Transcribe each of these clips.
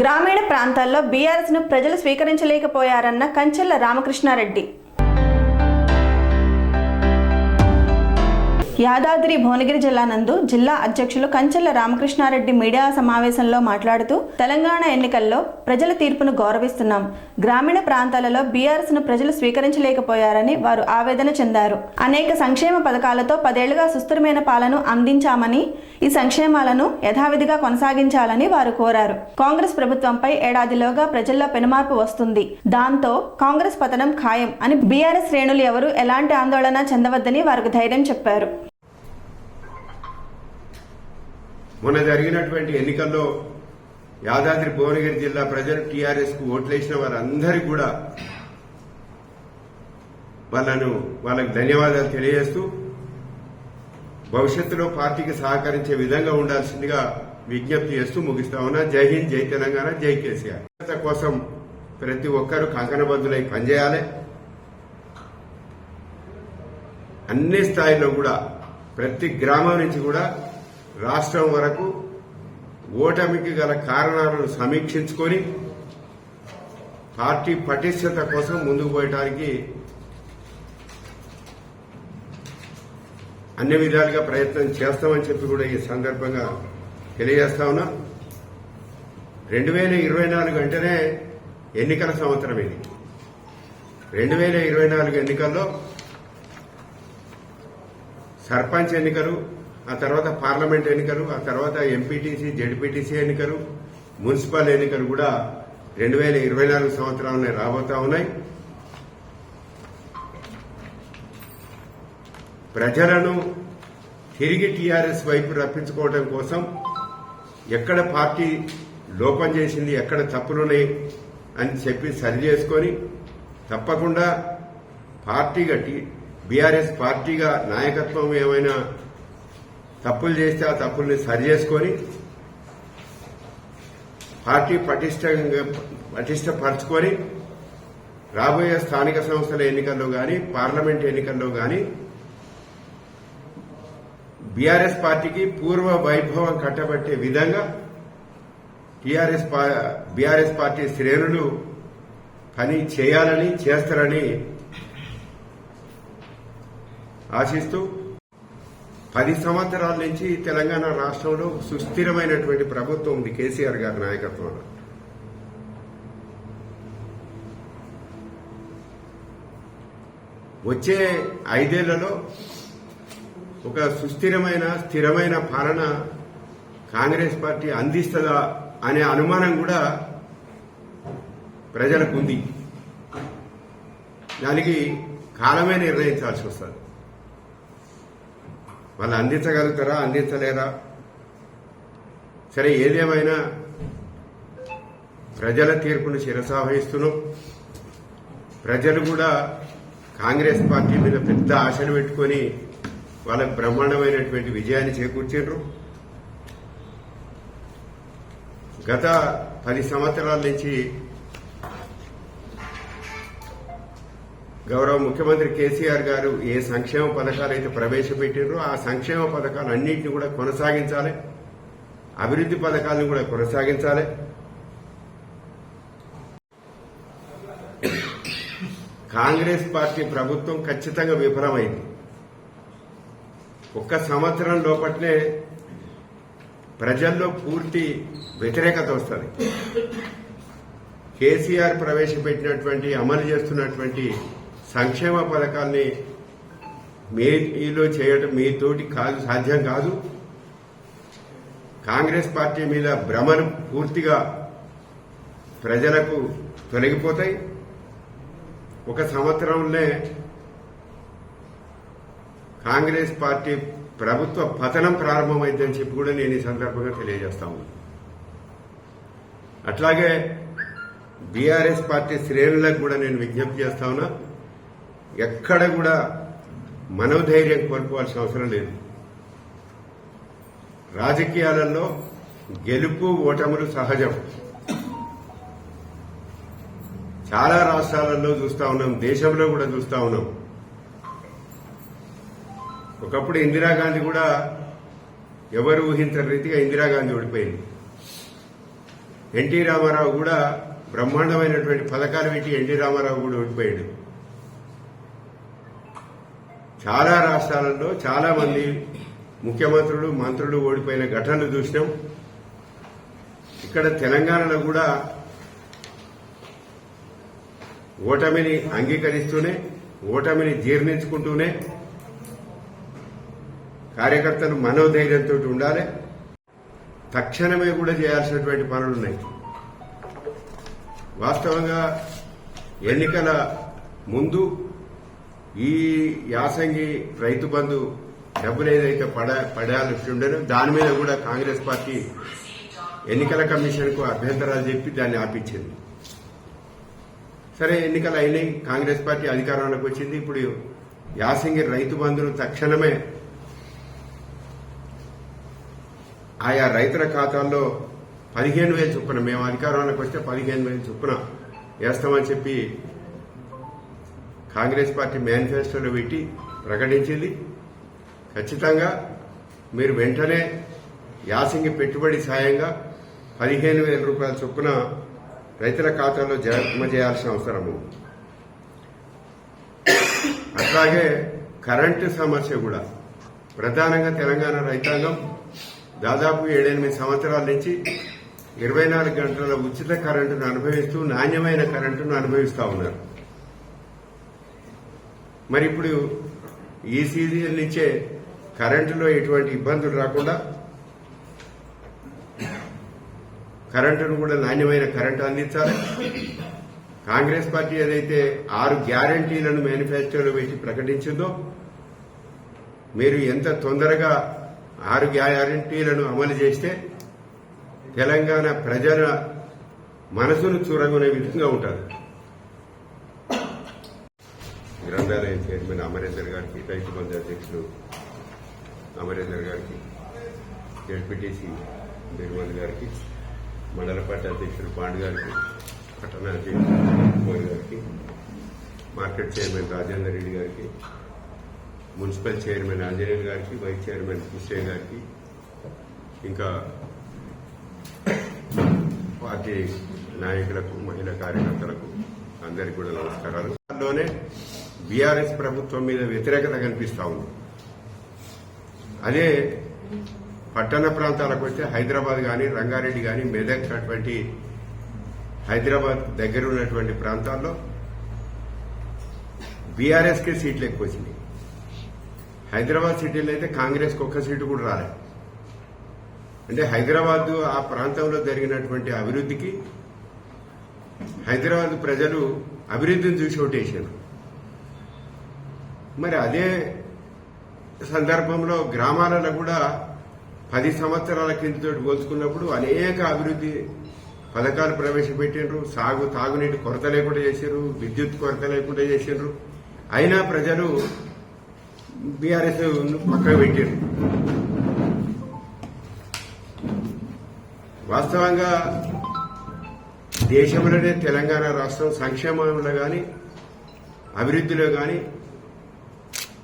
గ్రామీణ ప్రాంతాల్లో బీఆర్ఎస్ను ప్రజలు స్వీకరించలేకపోయారన్న కంచెల్ల రామకృష్ణారెడ్డి. యాదాద్రి భువనగిరి జిల్లా నందు జిల్లా అధ్యక్షులు కంచెల రామకృష్ణారెడ్డి మీడియా సమావేశంలో మాట్లాడుతూ తెలంగాణ ఎన్నికల్లో ప్రజల తీర్పును గౌరవిస్తున్నాం. గ్రామీణ ప్రాంతాలలో బీఆర్ఎస్ను ప్రజలు స్వీకరించలేకపోయారని వారు ఆవేదన చెందారు. అనేక సంక్షేమ పథకాలతో పదేళ్ళుగా సుస్థిరమైన పాలను అందించామని ఈ సంక్షేమాలను యథావిధిగా కొనసాగించాలని వారు కోరారు. కాంగ్రెస్ ప్రభుత్వంపై ఏడాదిలోగా ప్రజల్లో పెనుమార్పు వస్తుంది. దాంతో కాంగ్రెస్ పతనం ఖాయం అని బీఆర్ఎస్ శ్రేణులు ఎవరు ఎలాంటి ఆందోళన చెందవద్దని వారికి ధైర్యం చెప్పారు. మొన్న జరిగినటువంటి ఎన్నికల్లో యాదాద్రి భువనగిరి జిల్లా ప్రజలు టీఆర్ఎస్కు ఓట్లేసిన వారందరికీ కూడా వాళ్ళను వాళ్ళకి ధన్యవాదాలు తెలియజేస్తూ భవిష్యత్తులో పార్టీకి సహకరించే విధంగా ఉండాల్సిందిగా విజ్ఞప్తి చేస్తూ ముగిస్తా ఉన్నా. జై హింద్ జై తెలంగాణ జై కేసీఆర్. కోసం ప్రతి ఒక్కరూ కంకణబద్దులై పనిచేయాలి. అన్ని స్థాయిలో కూడా ప్రతి గ్రామం నుంచి కూడా రాష్ట్రం వరకు ఓటమికి గల కారణాలను సమీక్షించుకొని పార్టీ పటిష్టత కోసం ముందుకు పోయటానికి అన్ని విధాలుగా ప్రయత్నం చేస్తామని చెప్పి కూడా ఈ సందర్భంగా తెలియజేస్తా ఉన్నా. రెండు వేల ఇరవై నాలుగు అంటేనే ఎన్నికల సంవత్సరం ఇది. రెండు వేల ఇరవై నాలుగు ఎన్నికల్లో సర్పంచ్ ఎన్నికలు ఆ తర్వాత పార్లమెంట్ ఎన్నికలు ఆ తర్వాత ఎంపీటీసీ జడ్పీటీసీ ఎన్నికలు మున్సిపల్ ఎన్నికలు కూడా రెండు వేల ఇరవై నాలుగు సంవత్సరాలనే రాబోతా ఉన్నాయి. ప్రజలను తిరిగి టీఆర్ఎస్ వైపు రప్పించుకోవడం కోసం ఎక్కడ పార్టీ లోపం చేసింది ఎక్కడ తప్పులున్నాయి అని చెప్పి సరి చేసుకొని తప్పకుండా పార్టీగా బీఆర్ఎస్ పార్టీగా నాయకత్వం ఏమైనా తప్పులు చేస్తే ఆ తప్పుల్ని సరి చేసుకొని పార్టీ పటిష్టంగా పటిష్టపరచుకొని రాబోయే స్థానిక సంస్థల ఎన్నికల్లో కానీ పార్లమెంట్ ఎన్నికల్లో కానీ బీఆర్ఎస్ పార్టీకి పూర్వ వైభవం కట్టబట్టే విధంగా టీఆర్ఎస్ బీఆర్ఎస్ పార్టీ శ్రేణులు పని చేయాలని చేస్తారని ఆశిస్తూ పది సంవత్సరాల నుంచి తెలంగాణ రాష్ట్రంలో సుస్థిరమైనటువంటి ప్రభుత్వం ఉంది కేసీఆర్ గారి నాయకత్వంలో. వచ్చే ఐదేళ్ళలో ఒక సుస్థిరమైన స్థిరమైన పాలన కాంగ్రెస్ పార్టీ అందిస్తుందా అనే అనుమానం కూడా ప్రజలకు ఉంది. దానికి కాలమే నిర్ణయించాల్సి వస్తుంది. వాళ్ళు అందించగలుగుతారా అందించలేరా? సరే ఏదేమైనా ప్రజల తీర్పును శిరసావహిస్తున్నాం. ప్రజలు కూడా కాంగ్రెస్ పార్టీ మీద పెద్ద ఆశలు పెట్టుకొని వాళ్ళకు బ్రహ్మాండమైనటువంటి విజయాన్ని చేకూర్చారు గత పది సంవత్సరాల నుంచి గౌరవ ముఖ్యమంత్రి కేసీఆర్ గారు ఏ సంక్షేమ పథకాలు అయితే ప్రవేశపెట్టారో ఆ సంక్షేమ పథకాలు అన్నింటినీ కూడా కొనసాగించాలి. అభివృద్ది పథకాలను కూడా కొనసాగించాలి. కాంగ్రెస్ పార్టీ ప్రభుత్వం ఖచ్చితంగా విఫలమైంది. ఒక్క సంవత్సరం లోపట్నే ప్రజల్లో పూర్తి వ్యతిరేకత వస్తుంది. కేసీఆర్ ప్రవేశపెట్టినటువంటి అమలు చేస్తున్నటువంటి సంక్షేమ పథకాల్ని మీలో చేయటం మీతోటి కాదు సాధ్యం కాదు. కాంగ్రెస్ పార్టీ మీద భ్రమను పూర్తిగా ప్రజలకు తొలగిపోతాయి. ఒక సంవత్సరంలో కాంగ్రెస్ పార్టీ ప్రభుత్వ పతనం ప్రారంభమైందని చెప్పి కూడా నేను ఈ సందర్భంగా తెలియజేస్తా ఉన్నాను అట్లాగే బీఆర్ఎస్ పార్టీ శ్రేణులకు కూడా నేను విజ్ఞప్తి చేస్తా ఉన్నా. ఎక్కడ కూడా మనోధైర్యం కోల్పోవాల్సిన అవసరం లేదు. రాజకీయాలలో గెలుపు ఓటములు సహజం. చాలా రాష్ట్రాలలో చూస్తా ఉన్నాం దేశంలో కూడా చూస్తా ఉన్నాం. ఒకప్పుడు ఇందిరాగాంధీ కూడా ఎవరు ఊహించని రీతిగా ఇందిరాగాంధీ ఓడిపోయింది. ఎన్టీ రామారావు కూడా బ్రహ్మాండమైనటువంటి పథకాలు పెట్టి ఎన్టీ రామారావు కూడా ఓడిపోయాడు. చాలా రాష్ట్రాలలో చాలా మంది ముఖ్యమంత్రులు మంత్రులు ఓడిపోయిన ఘటనలు చూసినాం. ఇక్కడ తెలంగాణలో కూడా ఓటమిని అంగీకరిస్తూనే ఓటమిని జీర్ణించుకుంటూనే కార్యకర్తలు మనోధైర్యంతో ఉండాలి. తక్షణమే కూడా చేయాల్సినటువంటి పనులు ఉన్నాయి. వాస్తవంగా ఎన్నికల ముందు ఈ యాసంగి రైతు బంధు డబ్బులు ఏదైతే పడ పడాల్సి ఉండేనో దాని మీద కూడా కాంగ్రెస్ పార్టీ ఎన్నికల కమిషన్కు అభ్యంతరాలు చెప్పి దాన్ని ఆపించింది. సరే ఎన్నికలు అయినాయి కాంగ్రెస్ పార్టీ అధికారంలోకి వచ్చింది. ఇప్పుడు యాసంగి రైతు బంధును తక్షణమే ఆయా రైతుల ఖాతాల్లో పదిహేను వేలు చొప్పున మేము అధికారంలోకి వస్తే పదిహేను వేలు చొప్పున వేస్తామని చెప్పి కాంగ్రెస్ పార్టీ మేనిఫెస్టోలో పెట్టి ప్రకటించింది. ఖచ్చితంగా మీరు వెంటనే యాసింగి పెట్టుబడి సాయంగా పదిహేను వేల రూపాయల చొప్పున రైతుల ఖాతాలో జమ చేయాల్సిన అవసరము అట్లాగే కరెంటు సమస్య కూడా. ప్రధానంగా తెలంగాణ రైతాంగం దాదాపు ఏడెనిమిది సంవత్సరాల నుంచి ఇరవై నాలుగు గంటల ఉచిత కరెంటును అనుభవిస్తూ నాణ్యమైన కరెంటును అనుభవిస్తూ ఉన్నారు. మరి ఇప్పుడు ఈ సీజన్ నుంచే కరెంటులో ఎటువంటి ఇబ్బందులు రాకుండా కరెంటును కూడా నాణ్యమైన కరెంటు అందించాలి. కాంగ్రెస్ పార్టీ ఏదైతే ఆరు గ్యారంటీలను మేనిఫెస్టోలో పెట్టి ప్రకటించిందో మీరు ఎంత తొందరగా ఆరు గ్యారంటీలను అమలు చేస్తే తెలంగాణ ప్రజల మనసును చూరగొనే విధంగా ఉంటుంది. గ్రంథాలయ చైర్మన్ అమరేందర్ గారికి రైతు బంధు అధ్యక్షులు అమరేందర్ గారికి ఎల్పిటిసి నిర్మల్ గారికి మండల పార్టీ అధ్యక్షుడు పాండు గారికి పట్టణ అధ్యక్షుడు గారికి మార్కెట్ చైర్మన్ రాజేందర్ రెడ్డి గారికి మున్సిపల్ చైర్మన్ ఆంజనేయులు గారికి వైస్ చైర్మన్ కృష్ణయ్య గారికి ఇంకా పార్టీ నాయకులకు మహిళా కార్యకర్తలకు అందరికీ కూడా నమస్కారాలు. లోనే బీఆర్ఎస్ ప్రభుత్వం మీద వ్యతిరేకత కనిపిస్తూ ఉంది. అదే పట్టణ ప్రాంతాలకు వస్తే హైదరాబాద్ కానీ రంగారెడ్డి కానీ మెదక్ అటువంటి హైదరాబాద్ దగ్గర ఉన్నటువంటి ప్రాంతాల్లో బీఆర్ఎస్కే సీట్లు ఎక్కువ వచ్చినాయి. హైదరాబాద్ సిటీలో అయితే కాంగ్రెస్కి ఒక్క సీటు కూడా రాలేదు. అంటే హైదరాబాద్ ఆ ప్రాంతంలో జరిగినటువంటి అభివృద్ధికి హైదరాబాద్ ప్రజలు అభివృద్ధిని చూసి ఓటేసారు. మరి అదే సందర్భంలో గ్రామాలలో కూడా పది సంవత్సరాల కిందతోటి పోల్చుకున్నప్పుడు అనేక అభివృద్ధి పథకాలు ప్రవేశపెట్టిండ్రు. సాగు తాగునీటి కొరత లేకుండా చేశారు విద్యుత్ కొరత లేకుండా చేసిండ్రు. అయినా ప్రజలు బీఆర్ఎస్ పక్కన పెట్టారు వాస్తవంగా దేశంలోనే తెలంగాణ రాష్ట్రం సంక్షేమంలో కానీ అభివృద్ధిలో కానీ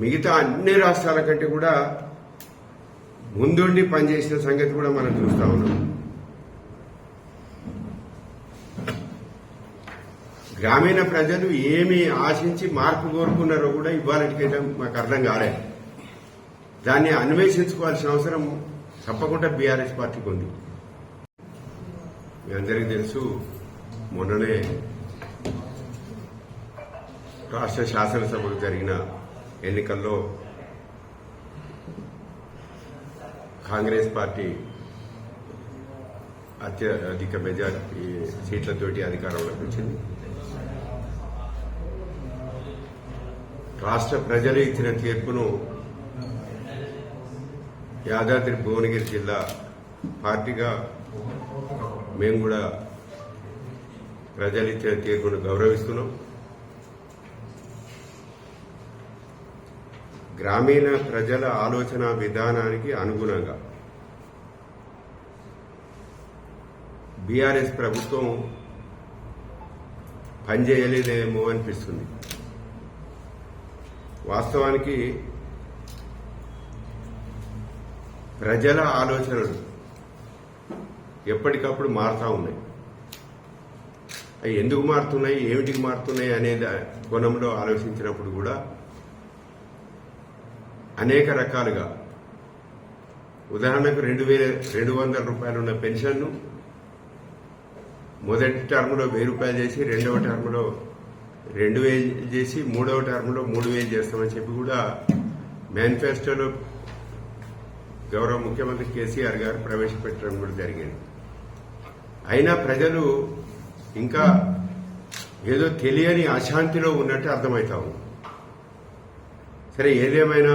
మిగతా అన్ని రాష్ట్రాల కంటే కూడా ముందుండి పనిచేసిన సంగతి కూడా మనం చూస్తా ఉన్నాం. గ్రామీణ ప్రజలు ఏమి ఆశించి మార్పు కోరుకున్నారో కూడా ఇవ్వాలంటే మాకు అర్థం కాలేదు దాన్ని అన్వేషించుకోవాల్సిన అవసరం తప్పకుండా బీఆర్ఎస్ పార్టీకి ఉంది. మీ అందరికీ తెలుసు మొన్ననే రాష్ట్ర శాసనసభకు జరిగిన ఎన్నికల్లో కాంగ్రెస్ పార్టీ అత్యధిక మెజారిటీ సీట్లతోటి అధికారంలోకి వచ్చింది. రాష్ట్ర ప్రజలు ఇచ్చిన తీర్పును యాదాద్రి భువనగిరి జిల్లా పార్టీగా మేము కూడా ప్రజలు ఇచ్చిన తీర్పును గౌరవిస్తున్నాం. గ్రామీణ ప్రజల ఆలోచన విధానానికి అనుగుణంగా బీఆర్ఎస్ ప్రభుత్వం పనిచేయలేదేమో అనిపిస్తుంది. వాస్తవానికి ప్రజల ఆలోచనలు ఎప్పటికప్పుడు మారుతూ ఉన్నాయి. అవి ఎందుకు మారుతున్నాయి? ఏమిటికి మారుతున్నాయి? అనే కోణంలో ఆలోచించినప్పుడు కూడా అనేక రకాలుగా. ఉదాహరణకు రెండు వేల రెండు వందల రూపాయలు ఉన్న పెన్షన్ను మొదటి టర్మ్లో వెయ్యి రూపాయలు చేసి రెండవ టర్మ్లో రెండు వేలు చేసి మూడవ టర్మ్లో మూడు వేలు చేస్తామని చెప్పి కూడా మేనిఫెస్టోలో గౌరవ ముఖ్యమంత్రి కేసీఆర్ గారు ప్రవేశపెట్టడం కూడా జరిగింది. అయినా ప్రజలు ఇంకా ఏదో తెలియని అశాంతిలో ఉన్నట్టు అర్థమవుతా ఉంది సరే ఏదేమైనా